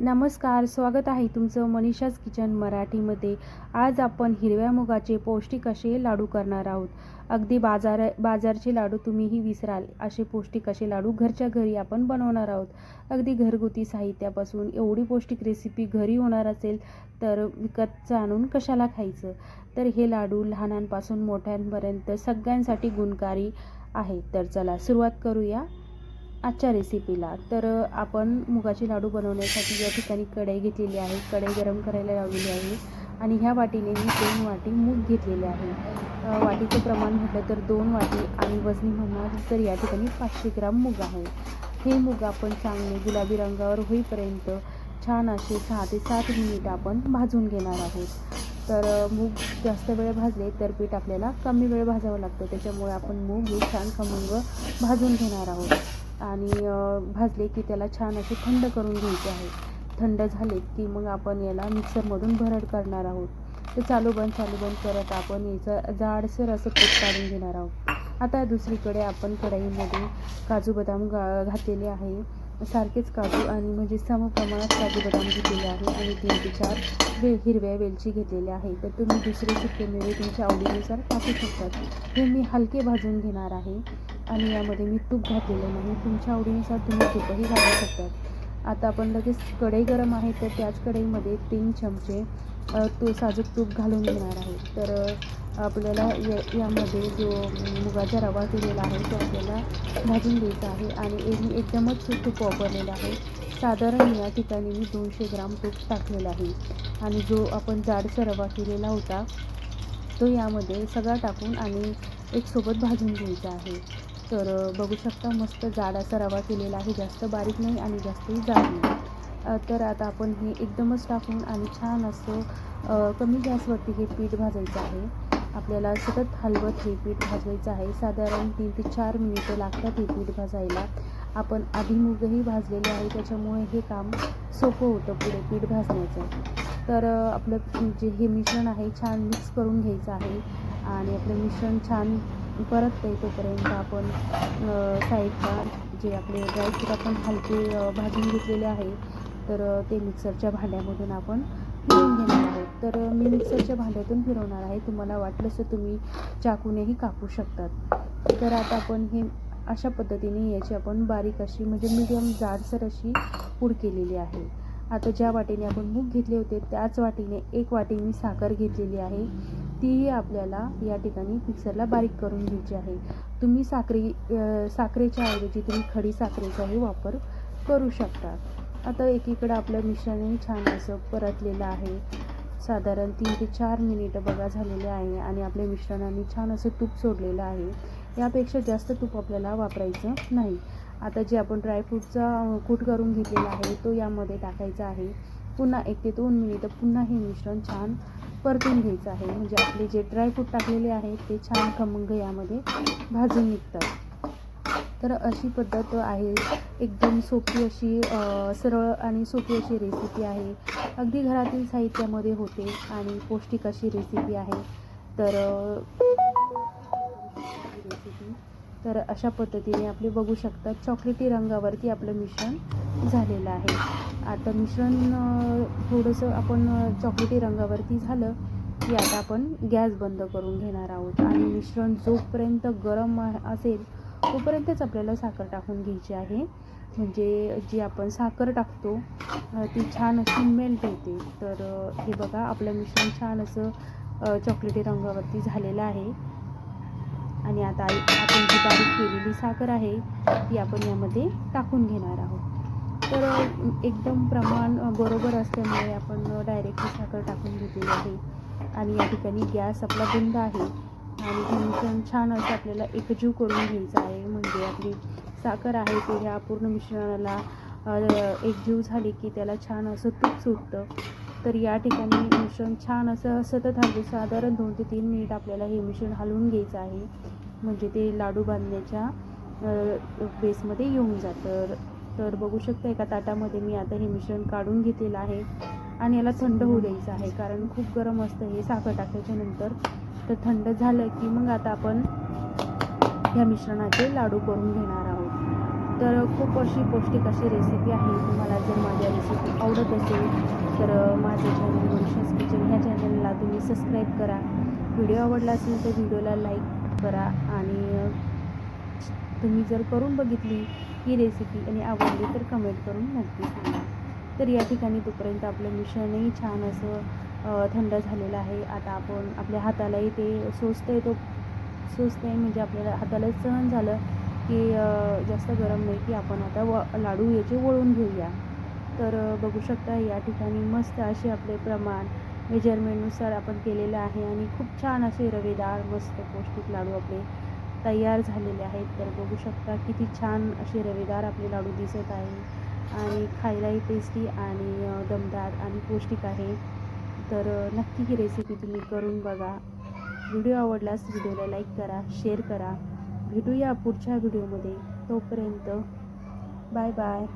नमस्कार स्वागत आहे तुमचं मनीषाज किचन मराठीमध्ये. आज आपण हिरव्या मुगाचे पौष्टिक असे लाडू करणार आहोत. अगदी बाजार बाजारचे लाडू तुम्हीही विसराल. असे पौष्टिक असे लाडू घरच्या घरी आपण बनवणार आहोत. अगदी घरगुती साहित्यापासून एवढी पौष्टिक रेसिपी घरी होणार असेल तर विकतचं आणून कशाला खायचं? तर हे लाडू लहानांपासून मोठ्यांपर्यंत सगळ्यांसाठी गुणकारी आहे. तर चला सुरुवात करूया. आजच्या रेसिपीला तर आपण मुगाचे लाडू बनवण्यासाठी या ठिकाणी कढई घेतलेली आहे. कढई गरम करायला लावलेली आहे. आणि ह्या वाटीने मी दोन वाटी मूग घेतलेले आहे. वाटीचं प्रमाण म्हटलं तर दोन वाटी आणि वजनी म्हणणार तर या ठिकाणी पाचशे ग्राम मूग आहे. हे मूग आपण चांगले गुलाबी रंगावर होईपर्यंत छान असे सहा ते सात मिनिट आपण भाजून घेणार आहोत. तर मूग जास्त वेळ भाजले तर पीठ आपल्याला कमी वेळ भाजावं लागतं. त्याच्यामुळे आपण मूग हे छान खमंग भाजून घेणार आहोत. आणि भाजले की त्याला छान असे थंड करून घ्यायचे आहे. थंड झाले की मग आपण याला मिक्सरमधून भरड करणार आहोत. तर चालू बंद चालू बंद करत आपण याचं जाडसर असं पीठ काढून घेणार आहोत. आता दुसरीकडे आपण कढईमध्ये काजू बदाम गा घातलेले आहे. सारखेच काजू आणि म्हणजे सम प्रमाणात काजू बदाम घेतलेले आहे आणि तीन ते चार वे हिरव्या वेलची घेतलेली आहे. तर तुम्ही दुसरे सुके मेवे तुमच्या आवडीनुसार टाकू शकतात हे मी हलके भाजून घेणार आहे. आणि यामध्ये मी तूप घातलेलं नाही. तुमच्या आवडीनुसार तुम्ही तूपही घालू शकतात आता आपण लगेच कढई गरम आहे तर त्याच कढईमध्ये तीन चमचे तो साजूक तूप घालून घेणार आहे. तर आपल्याला या यामध्ये जो मुगाचा रवा केलेला आहे तो आपल्याला भाजून घ्यायचा आहे. आणि एक मी एकदमच तूप वापरलेलं आहे. साधारण या ठिकाणी मी दोनशे ग्राम तूप टाकलेलं आहे. आणि जो आपण जाडचा रवा केलेला होता तो यामध्ये सगळा टाकून आणि एक सोबत भाजून घ्यायचा आहे. तर बघू शकता मस्त जाड असा रवा केलेला आहे. जास्त बारीक नाही आणि जास्तही जाड नाही. तर आता आपण हे एकदमच टाकून आणि छान असं कमी गॅसवरती हे पीठ भाजायचं आहे. आपल्याला सतत हलवत हे पीठ भाजवायचं आहे. साधारण तीन ते चार मिनिटं लागतात हे पीठ भाजायला. आपण आधी मुगही भाजलेले आहे. त्याच्यामुळे हे काम सोपं होतं पुढे पीठ भाजण्याचं. तर आपलं जे हे मिश्रण आहे छान मिक्स करून घ्यायचं आहे. आणि आपलं मिश्रण छान परत तोपर्यंत आपण साईडला जे आपले ड्रायफ्रूट आपण हलके भाजून घेतलेले आहे तर ते मिक्सरच्या भांड्यामधून आपण फिरवून घेणार आहोत. तर मी मिक्सरच्या भांड्यातून फिरवणार आहे. तुम्हाला वाटलंच तर तुम्ही चाकूनेही कापू शकतात. तर आता आपण हे अशा पद्धतीने याची आपण बारीक अशी म्हणजे मीडियम जाडसर अशी पूड केलेली आहे. आता ज्या वाटीने आपण मूग घेतले होते त्याच वाटीने एक वाटी मी साखर घेतलेली आहे. तीही आपल्याला या ठिकाणी मिक्सरला बारीक करून घ्यायची आहे. तुम्ही साखरी साखरेच्या ऐवजी तुम्ही खडी साखरेचाही वापर करू शकता. आता एकीकडं आपलं मिश्रणही छान असं परतलेलं आहे. साधारण तीन ते चार मिनिटं बघा झालेले आहे आणि आपल्या मिश्रणाने छान असं तूप सोडलेलं आहे. यापेक्षा जास्त तूप आपल्याला वापरायचं नाही. आता जे आपण ड्रायफ्रूटचा कूट करून घेतलेला आहे तो यामध्ये टाकायचा आहे. पुन्हा एक ते दोन मिनिटं पुन्हा हे मिश्रण छान परतून घ्यायचं आहे. म्हणजे आपले जे ड्रायफ्रूट टाकलेले आहेत ते छान खमंग यामध्ये भाजून निघतात. तर अशी पद्धत आहे. एकदम सोपी अशी सरळ आणि सोपी अशी रेसिपी आहे. अगदी घरातील साहित्यामध्ये होते आणि पौष्टिक अशी रेसिपी आहे. तर रेसिपी तर अशा पद्धतीने आपले बघू शकतात चॉकलेटी रंगावरती आपलं मिश्रण झालेलं आहे. आता मिश्रण थोडंसं आपण चॉकलेटी रंगावरती झालं की आता आपण गॅस बंद करून घेणार आहोत. आणि मिश्रण जोपर्यंत गरम असेल तोपर्यंतच आपल्याला साखर टाकून घ्यायची आहे. म्हणजे जी आपण साखर टाकतो ती छान अशी मेल्ट होते तर हे बघा आपलं मिश्रण छान असं चॉकलेटी रंगावरती झालेलं आहे. आणि आता आई- आपण जी बारीक केलेली साखर आहे ती आपण यामध्ये टाकून घेणार आहोत. तर एकदम प्रमाण बरोबर असल्यामुळे आपण डायरेक्टली साखर टाकून घेतलेली आहे. आणि या ठिकाणी गॅस आपला बंद आहे. आणि हे मिश्रण छान असं आपल्याला एकजीव करून घ्यायचं आहे. म्हणजे आपली साखर आहे ते ह्या पूर्ण मिश्रणाला एकजीव झाली की त्याला छान असं तूप सुटतं. तर या ठिकाणी मिश्रण छान असं सतत हलवू साधारण दोन ते तीन मिनिट आपल्याला हे मिश्रण हलवून घ्यायचं आहे. म्हणजे ते लाडू बांधण्याच्या बेसमध्ये येऊन जातं. तर बघू शकता एका ताटामध्ये मी आता हे मिश्रण काढून घेतलेलं आहे आणि याला थंड होऊ द्यायचं आहे. कारण खूप गरम असतं हे साखर टाकल्याच्या नंतर. तर थंड झालं की मग आता आपण ह्या मिश्रणाचे लाडू करून घेणार आहोत. तर खूप अशी पौष्टिक अशी रेसिपी आहे. तुम्हाला जर माझ्या रेसिपी आवडत असेल तर माझे चॅनल मनीषाज किचन ह्या चॅनलला तुम्ही सबस्क्राईब करा. व्हिडिओ आवडला असेल तर व्हिडिओला लाईक करा आणि तुम्ही जर करून बघितली ही रेसिपी आणि आवडली तर कमेंट करून नक्की सांगा. तर या ठिकाणी तोपर्यंत आपलं मिश्रणही छान असं थंड झालेलं आहे. आता आपण आपल्या हातालाही ते सोसतं तो सोसतं आहे म्हणजे आपल्याला हाताला सहन झालं की जास्त गरम नाही की आपण आता व लाडू याचे वळून घेऊया. तर बघू शकता या ठिकाणी मस्त असे आपले प्रमाण मेजरमेंटनुसार आपण केलेलं आहे आणि खूप छान असे रवेदार मस्त पौष्टिक लाडू आपले तयार झालेले आहेत. तर बघू शकता किती छान असे रवेदार आपले लाडू दिसत आहे. आणि खायलाही टेस्टी आणि दमदार आणि पौष्टिक आहे. तर नक्की ही रेसिपी तुम्ही करून बघा. व्हिडिओ आवडल्यास व्हिडिओला लाईक करा शेअर करा. भेटूया पुढच्या व्हिडिओमध्ये. तोपर्यंत बाय बाय